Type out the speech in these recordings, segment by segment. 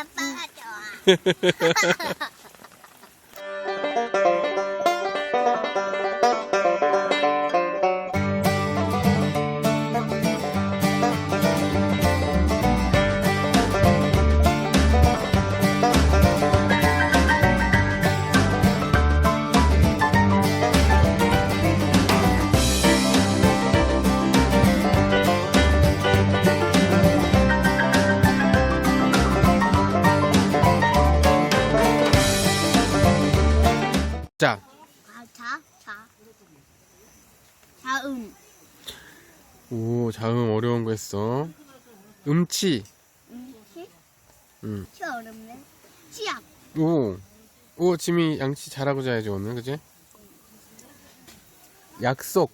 아빠가 좋아. 자, 오, 자음 어려운 거 했어. 음치. 음치? 음. 치 어렵네. 치약. 오, 오, 지미 양치 잘하고 자야지 오늘, 그지? 약속.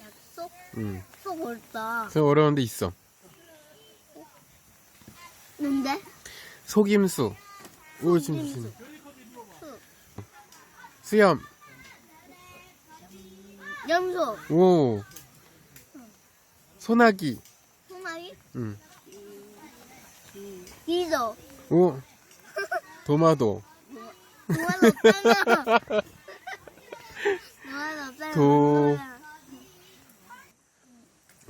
약속. 음. 속 옳다. 그래서 어려운데 있어. 근데? 속임수. 오, 지금 무슨 수염. 염소. 오. 소나기. 소나기. 음. 비소. 오. 도마도. 없잖아. 없잖아. 도.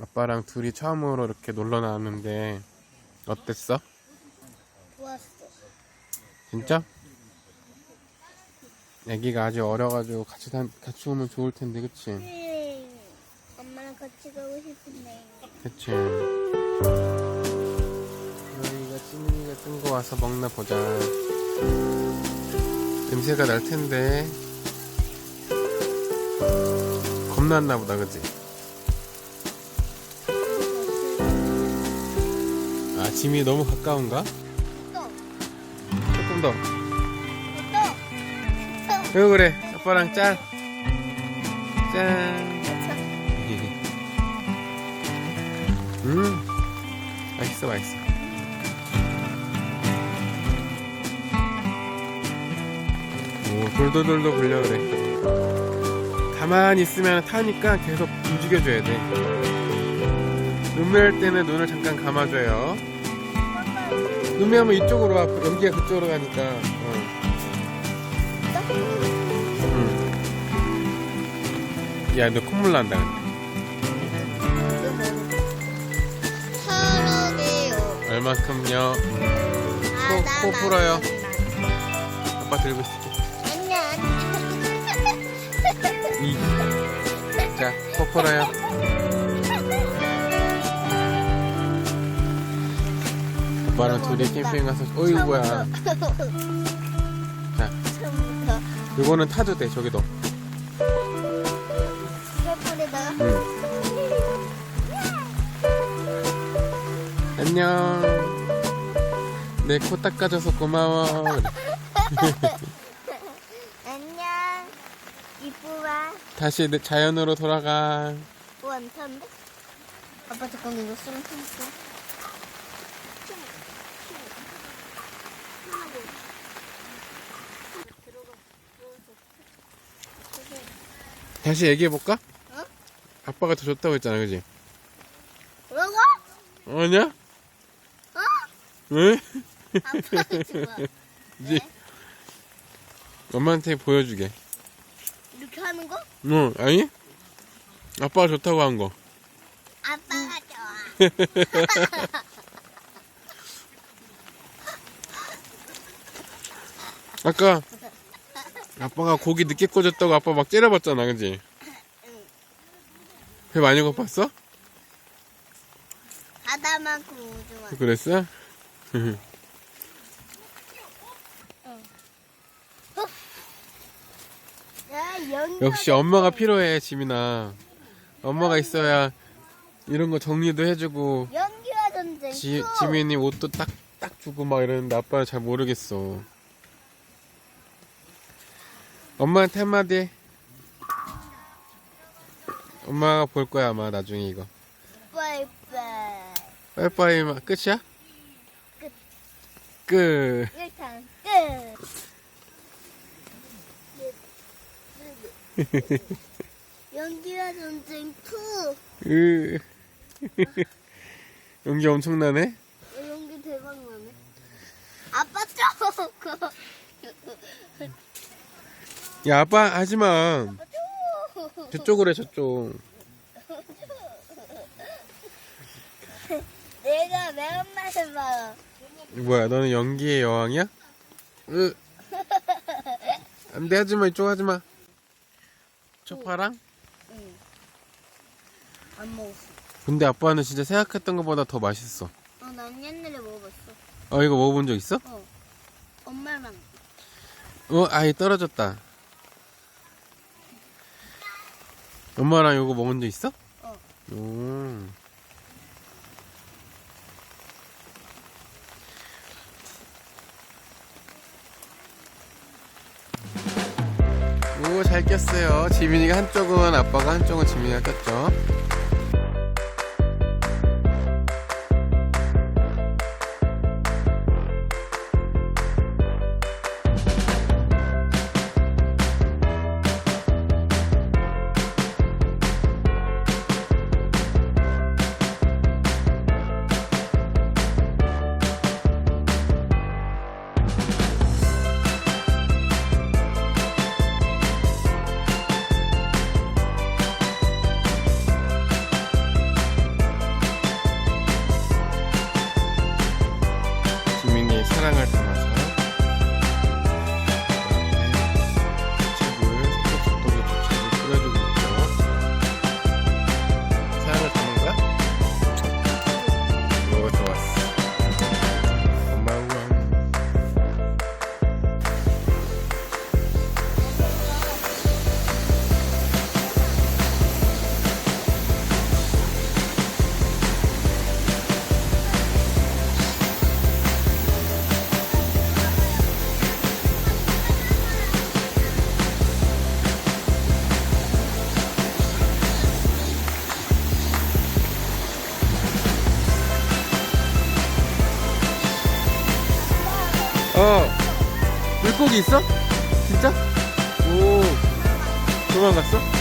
아빠랑 둘이 처음으로 이렇게 놀러 나왔는데 어땠어? 좋았어. 진짜? 애기가 아직 어려가지고 같이 다, 같이 오면 좋을 텐데, 그치? 같이 가고 싶은데. 그치? 너희가 찌민이가 뜬 거 와서 먹나 보자. 냄새가 날 텐데. 겁났나 보다, 그치? 아, 짐이 너무 가까운가? 또, 조금 더. 또, 그래, 그래. 아빠랑 짠. 짠. 음, 맛있어, 맛있어. 오, 돌돌돌도 굴려 그래. 가만히 있으면 타니까 계속 움직여줘야 돼. 눈매할 때는 눈을 잠깐 감아줘요. 눈매하면 이쪽으로 와. 연기가 그쪽으로 가니까. 어. 응. 야, 너 콧물 난다, 근데. 얼만큼요? 코, 코 풀어요. 아빠 들고 있을게. 안녕. 이. 자, 코 풀어요. 아빠랑 둘이 캠핑 가서, 어이, 뭐야. 자, 이거는 타도 돼, 저기 도. 안녕. 내 코 닦아줘서 고마워. 안녕. 이쁘다. 다시 내 자연으로 돌아가. 완탄데? 아빠 잠깐 이거 쓰면 참을게. 다시 얘기해볼까? 어? 아빠가 더 좋다고 했잖아, 그지? 뭐라고? 아니야? 어? 왜? 아빠가 좋아. 이제 엄마한테 보여주게. 이렇게 하는 거? 응, 아니? 아빠가 좋다고 한 거. 아빠가 좋아. 아까 아빠가 고기 늦게 꽂았다고 아빠 막 째려봤잖아, 그지? 배 많이 고팠어? 바다만큼 우주만. 그랬어? 역시 엄마가 필요해, 지민아. 엄마가 있어야 이런 거 정리도 해주고. 지, 지민이 옷도 딱, 딱 주고 막 이러는데 아빠는 잘 모르겠어. 엄마한테 한마디 해. 엄마가 볼 거야, 아마 나중에 이거. 빠이빠이. 빠이빠이, 마- 끝이야? 끝. 끝. 1탄 끝. 연기와 전쟁 2. 으. 연기 엄청나네? 연기 대박 나네. 아빠 쪽. 야 아빠 하지마 아빠 쪽. 저쪽으로 해 저쪽 내가 매운맛을 봐. 뭐야 너는 연기의 여왕이야? 으 안돼 하지마 이쪽 하지마 초파랑? 응. 안 먹었어. 근데 아빠는 진짜 생각했던 것보다 더 맛있어 어, 난 옛날에 먹어봤어. 어 이거 먹어본 적 있어? 어. 엄마랑. 어 아예 떨어졌다 엄마랑 이거 먹은 적 있어? 어. 오. 잘 꼈어요. 지민이가 한쪽은 아빠가 한쪽은 지민이가 꼈죠. 지 있어? 진짜? 오 도망갔어?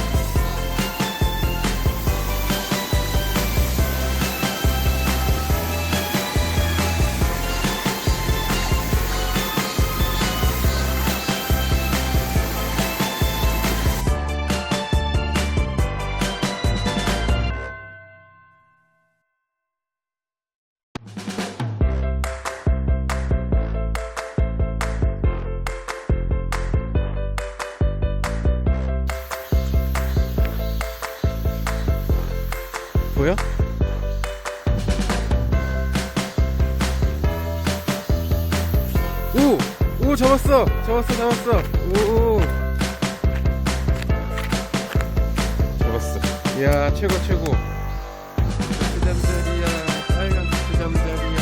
잡았어! 잡았어 잡았어! 오! 잡았어 이야 최고 최고 잠자리야 빨간 잠자리야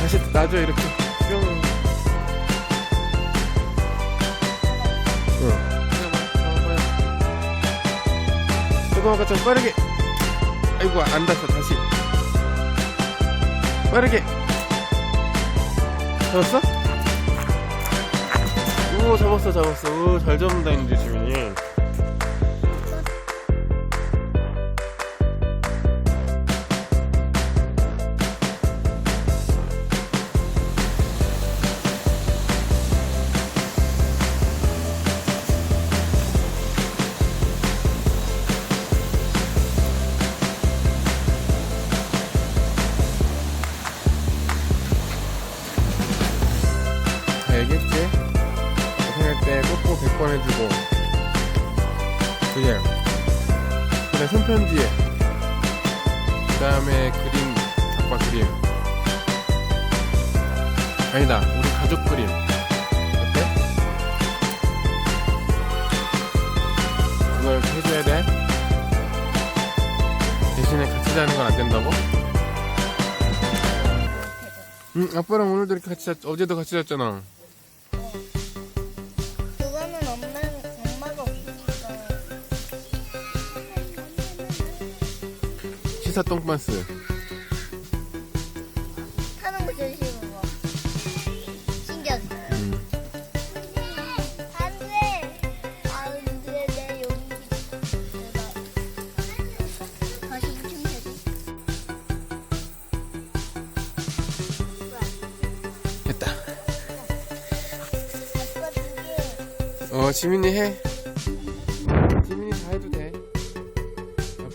다시 놔줘 이렇게 뿅 응. 조금만 가좀 빠르게. 아이고 안 닿았어 다시. 빠르게. 잡았어? 오 잡았어 잡았어. 오 잘 잡는다 이제 지민이. 그래 손편지에 그 다음에 그림 아빠 그림 아니다 우리 가족 그림 어때? 그걸 해줘야 돼? 대신에 같이 자는 건 안 된다고? 응 아빠랑 오늘도 이렇게 같이 잤 어제도 같이 잤잖아 피사 똥반스 하는 거 조심해. 신기하지? 음. 안 돼. 안 돼. 내 여기. 내가 다시 이쯤 되고. 됐다 아빠 두 개. 어 지민이 해 지민이 다 해도 돼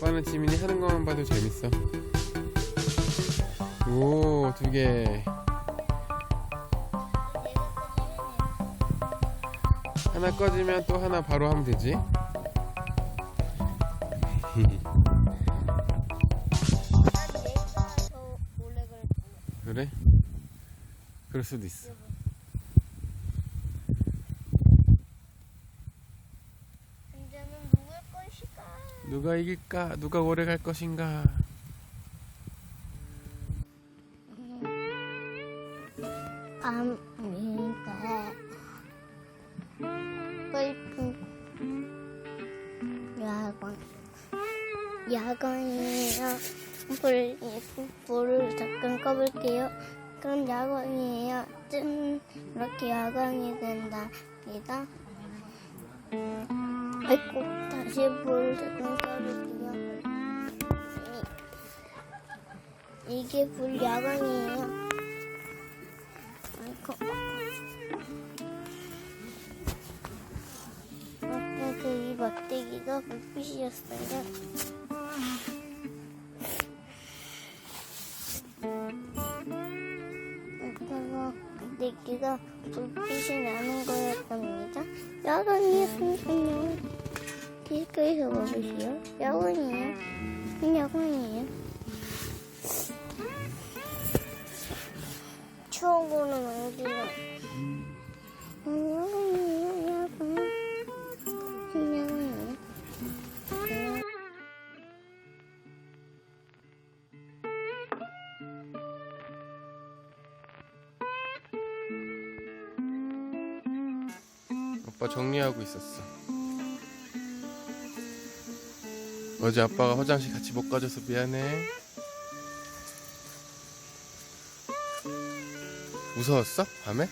아빠는 지민이 하는 것만 봐도 재밌어. 오, 두 개. 하나 꺼지면 또 하나 바로 하면 되지. 그래? 그럴 수도 있어. 이제는 누굴 것일까? 누가 이길까? 누가 오래 갈 것인가? 밤이가 불 야광 야광이에요. 불 불을 잠깐 꺼볼게요. 그럼 야광이에요. 짠 이렇게 야광이 된답니다. 아이고 다시 꺼볼게요. 이- 이게 불 야광이에요. 아이고. 아까 그이 막대기가 불빛이었어요. 아까가 막대기가 불빛이 나는 거였답 디스크에서 먹으시오. 야광이에요. 야광이에요. 추운 거는 어디가? 야광이에요, 야광. 야광이에요. 아빠 정리하고 있었어. 어제 아빠가 화장실 같이 못 가줘서 미안해. 무서웠어? 밤에?